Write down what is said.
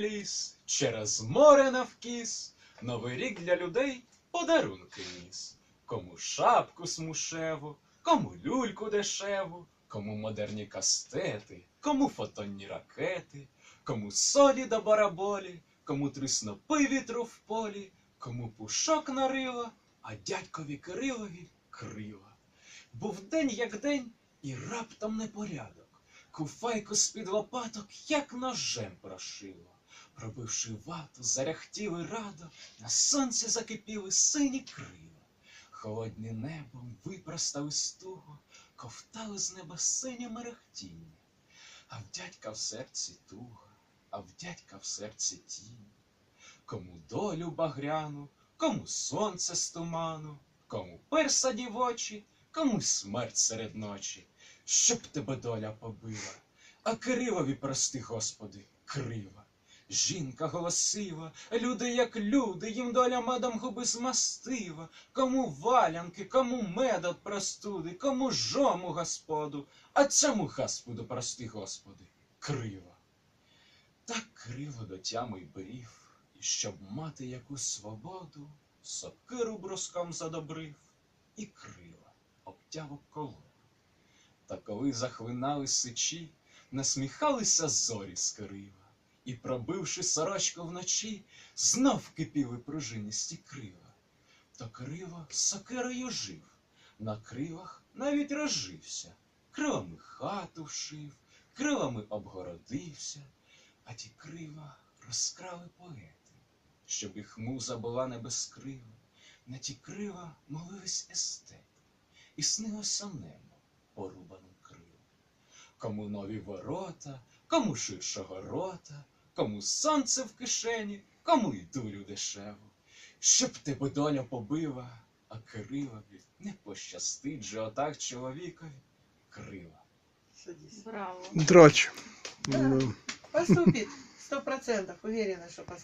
ліс, через море навкіс, Новий рік для людей подарунки ніс. Кому шапку смушеву, кому люльку дешеву, кому модерні кастети, кому фотонні ракети, кому солі до бараболі, кому три вітру в полі, кому пушок нарила, а дядькові Кирилові крила. Був день як день, і раптом непорядок. Куфайку з-під лопаток, як ножем прошило. Пробивши вату, заряхтіли радо, на сонці закипіли сині крила. Холодні небом випростали стуго, ковтали з неба синє мерехтіння. А в дядька в серці туга, а в дядька в серці тінь. Кому долю багряну, кому сонце з туману, кому перса дівочі, кому смерть серед ночі, щоб тебе доля побила. А Кирилові, прости, Господи, крива. Жінка голосива, люди як люди, їм доля медом губи змастива, кому валянки, кому мед от простуди, кому жому господу, а цьому господу, прости, Господи, крива. Так криво до тями брів, і щоб мати яку свободу, сокиру бруском задобрив і крила обтяв об колоду. Та коли захлинали сичі, насміхалися зорі з Кирива, і, пробивши сорочку вночі, знов кипіли пружинисті крила. То Кирило сокирою жив, на крилах навіть розжився, крилами хату вшив, крилами обгородився, а ті крила розкрали поети, щоб їх муза була не без крила. На ті крила молились естети, і снилося небо порубаним крилом. Кому нові ворота, кому ширшого рота, кому сонце в кишені, кому й дулю дешеву. Щоб тебе доля побила, а крилові не пощастить же отак чоловікові крила. Браво. Драч. Да. Поступить Поступит. Сто процентов. Уверена, что поступит.